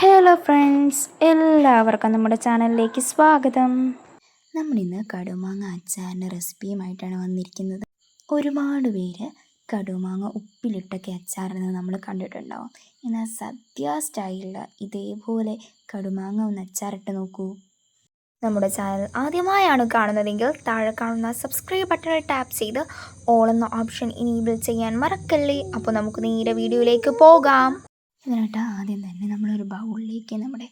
Hello friends എല്ലാവർക്കും നമ്മുടെ ചാനലിലേക്ക് സ്വാഗതം. നമ്മൾ ഇന്ന് കടുമാങ്ങ അച്ചാറിന്റെ റെസിപ്പിയുമായിട്ടാണ് വന്നിരിക്കുന്നത്. ഒരുപാട് പേര് കടുമാങ്ങ ഉപ്പിലിട്ടൊക്കെ അച്ചാറിന് നമ്മൾ കണ്ടിട്ടുണ്ടാവും. എന്നാൽ സദ്യ സ്റ്റൈലിൽ ഇതേപോലെ കടുമാങ്ങ ഒന്ന് അച്ചാറിട്ട് നോക്കൂ. നമ്മുടെ ചാനൽ ആദ്യമായാണ് കാണുന്നതെങ്കിൽ താഴെ കാണുന്ന സബ്സ്ക്രൈബ് ബട്ടണിൽ ടാപ്പ് ചെയ്ത് ഓൾ എന്ന ഓപ്ഷൻ ഇനേബിൾ ചെയ്യാൻ മറക്കല്ലേ? അപ്പോൾ നമുക്ക് നേരെ വീഡിയോയിലേക്ക് പോകാം. ഇതിനായിട്ട് ആദ്യം തന്നെ നമ്മളൊരു ബൗളിലേക്ക് നമ്മുടെ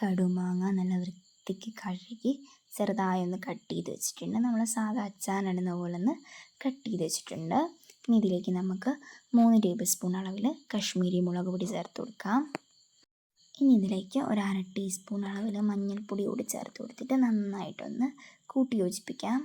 കടുമാങ്ങ നല്ല വൃത്തിക്ക് കഴുകി ചെറുതായി ഒന്ന് കട്ട് ചെയ്ത് വെച്ചിട്ടുണ്ട്. നമ്മൾ സാധാ അച്ചാനിടുന്ന പോലെ ഒന്ന് കട്ട് ചെയ്ത് വെച്ചിട്ടുണ്ട്. ഇനി ഇതിലേക്ക് നമുക്ക് മൂന്ന് ടേബിൾ സ്പൂൺ അളവിൽ കശ്മീരി മുളക് പൊടി ചേർത്ത് കൊടുക്കാം. ഇനി ഇതിലേക്ക് ഒരു അര ടീസ്പൂൺ അളവിൽ മഞ്ഞൾപ്പൊടി കൂടി ചേർത്ത് കൊടുത്തിട്ട് നന്നായിട്ടൊന്ന് കൂട്ടി യോജിപ്പിക്കാം.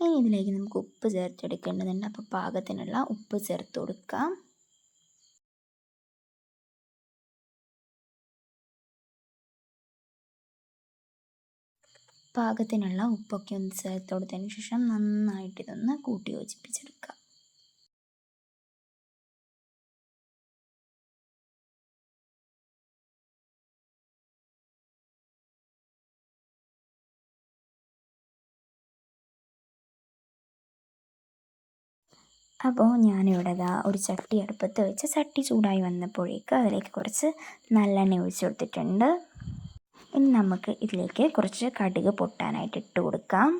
ഇനി ഇതിലേക്ക് നമുക്ക് ഉപ്പ് ചേർത്തെടുക്കേണ്ടതുണ്ട്. അപ്പോൾ പാകത്തിനുള്ള ഉപ്പ് ചേർത്ത് കൊടുക്കാം. പാകത്തിനുള്ള ഉപ്പൊക്കെ ഒന്ന് ചേർത്ത് കൊടുത്തതിന് ശേഷം നന്നായിട്ട് ഇതൊന്ന് കൂട്ടി യോജിപ്പിച്ചെടുക്കാം. അപ്പോൾ ഞാനിവിടെ ഇതാ ഒരു ചട്ടി അടുപ്പത്ത് വെച്ച് ചട്ടി ചൂടായി വന്നപ്പോഴേക്ക് അതിലേക്ക് കുറച്ച് നല്ലെണ്ണ ഒഴിച്ചു കൊടുത്തിട്ടുണ്ട്. ഇനി നമുക്ക് ഇതിലേക്ക് കുറച്ച് കടുക് പൊട്ടാനായിട്ട് ഇട്ട് കൊടുക്കാം.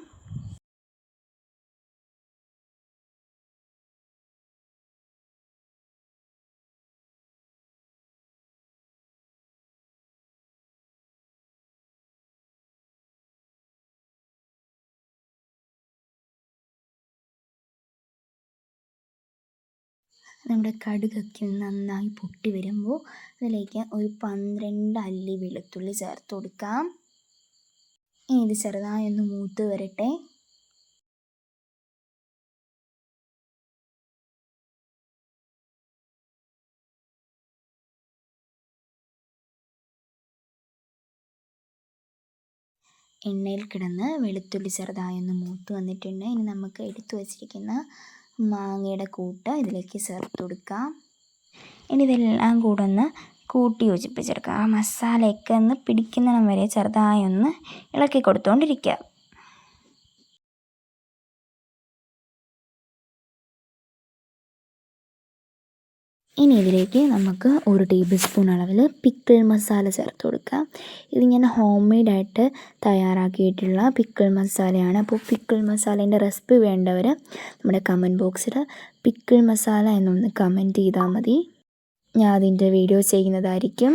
നമ്മുടെ കടുകൊക്കെ നന്നായി പൊട്ടി വരുമ്പോൾ അതിലേക്ക് ഒരു പന്ത്രണ്ട് അല്ലി വെളുത്തുള്ളി ചേർത്ത് കൊടുക്കാം. ഇനി ഇത് ചെറുതായി ഒന്ന് മൂത്ത് വരട്ടെ. എണ്ണയിൽ കിടന്ന് വെളുത്തുള്ളി ചെറുതായി ഒന്ന് മൂത്ത് വന്നിട്ടുണ്ട്. ഇനി നമുക്ക് എടുത്തു വച്ചിരിക്കുന്ന മാങ്ങയുടെ കൂട്ട് ഇതിലേക്ക് ചേർത്ത് കൊടുക്കാം. ഇനി ഇതെല്ലാം കൂടെ ഒന്ന് കൂട്ടി യോജിപ്പിച്ചെടുക്കാം. ആ മസാലയൊക്കെ ഒന്ന് പിടിക്കുന്നിടം വരെ ചെറുതായി ഒന്ന് ഇളക്കി കൊടുത്തുകൊണ്ടിരിക്കുക ഇനി ഇതിലേക്ക് നമുക്ക് ഒരു ടേബിൾ സ്പൂൺ അളവിൽ പിക്കിൾ മസാല ചേർത്ത് കൊടുക്കാം ഇത് ഞാൻ ഹോം മെയ്ഡായിട്ട് തയ്യാറാക്കിയിട്ടുള്ള പിക്കിൾ മസാലയാണ് അപ്പോൾ പിക്കിൾ മസാലേന്റെ റെസിപ്പി വേണ്ടവർ നമ്മുടെ കമന്റ് ബോക്സിൽ പിക്കിൾ മസാല എന്നൊന്ന് കമന്റ് ചെയ്താൽ മതി. ഞാൻ അതിന്റെ വീഡിയോ ചെയ്യുന്നതായിരിക്കും.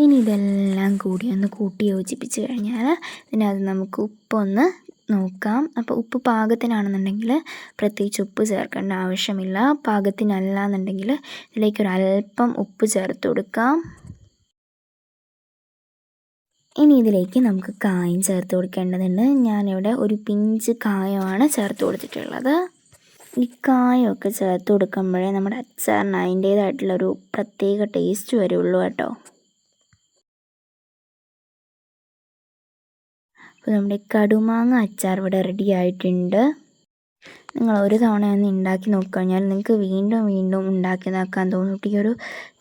ഇനി ഇതെല്ലാം കൂടി ഒന്ന് കൂട്ടി യോജിപ്പിച്ച് കഴിഞ്ഞാൽ ഇതിനകത്ത് നമുക്ക് ഉപ്പൊന്ന് നോക്കാം. അപ്പോൾ ഉപ്പ് പാകത്തിനാണെന്നുണ്ടെങ്കിൽ പ്രത്യേകിച്ച് ഉപ്പ് ചേർക്കേണ്ട ആവശ്യമില്ല. പാകത്തിനല്ല എന്നുണ്ടെങ്കിൽ ഇതിലേക്ക് ഒരു അല്പം ഉപ്പ് ചേർത്ത് കൊടുക്കാം. ഇനി ഇതിലേക്ക് നമുക്ക് കായം ചേർത്ത് കൊടുക്കേണ്ടതുണ്ട്. ഞാനിവിടെ ഒരു പിഞ്ച് കായമാണ് ചേർത്ത് കൊടുത്തിട്ടുള്ളത്. ഈ കായമൊക്കെ ചേർത്ത് കൊടുക്കുമ്പോഴേ നമ്മുടെ അച്ചാറിന് അതിന്റേതായിട്ടുള്ളൊരു പ്രത്യേക ടേസ്റ്റ് വരുള്ളൂ കേട്ടോ. അപ്പോൾ നമ്മുടെ കടുമാങ്ങ അച്ചാർ ഇവിടെ റെഡി ആയിട്ടുണ്ട്. നിങ്ങൾ ഒരു തവണ ഒന്ന് ഉണ്ടാക്കി നോക്കിക്കഴിഞ്ഞാൽ നിങ്ങൾക്ക് വീണ്ടും വീണ്ടും ഉണ്ടാക്കി നോക്കാൻ തോന്നും. ഈ ഒരു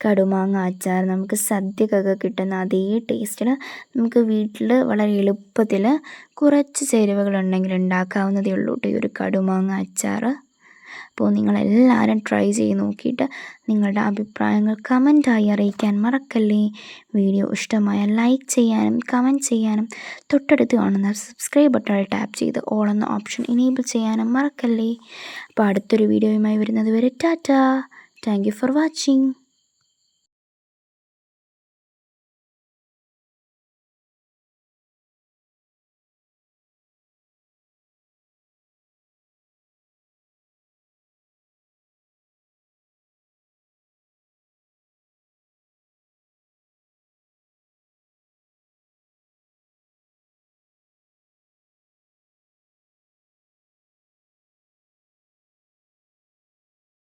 കടുമാങ്ങ അച്ചാർ നമുക്ക് സദ്യക്കൊക്കെ കിട്ടുന്ന അതേ ടേസ്റ്റിൽ നമുക്ക് വീട്ടിൽ വളരെ എളുപ്പത്തിൽ കുറച്ച് ചേരുവകളുണ്ടെങ്കിൽ ഉണ്ടാക്കാവുന്നതേ ഉള്ളൂ ഈ ഒരു കടുമാങ്ങ അച്ചാർ അപ്പോൾ നിങ്ങളെല്ലാവരും ട്രൈ ചെയ്ത് നോക്കിയിട്ട് നിങ്ങളുടെ അഭിപ്രായങ്ങൾ കമന്റായി അറിയിക്കാൻ മറക്കല്ലേ. വീഡിയോ ഇഷ്ടമായ ലൈക്ക് ചെയ്യാനും കമന്റ് ചെയ്യാനും തൊട്ടടുത്ത് കാണുന്ന സബ്സ്ക്രൈബ് ബട്ടൺ ടാപ്പ് ചെയ്ത് ഓൾ എന്ന ഓപ്ഷൻ ഇനേബിൾ ചെയ്യാനും മറക്കല്ലേ. അപ്പോൾ അടുത്തൊരു വീഡിയോയുമായി വരുന്നത് വരെ Tata. Thank you for watching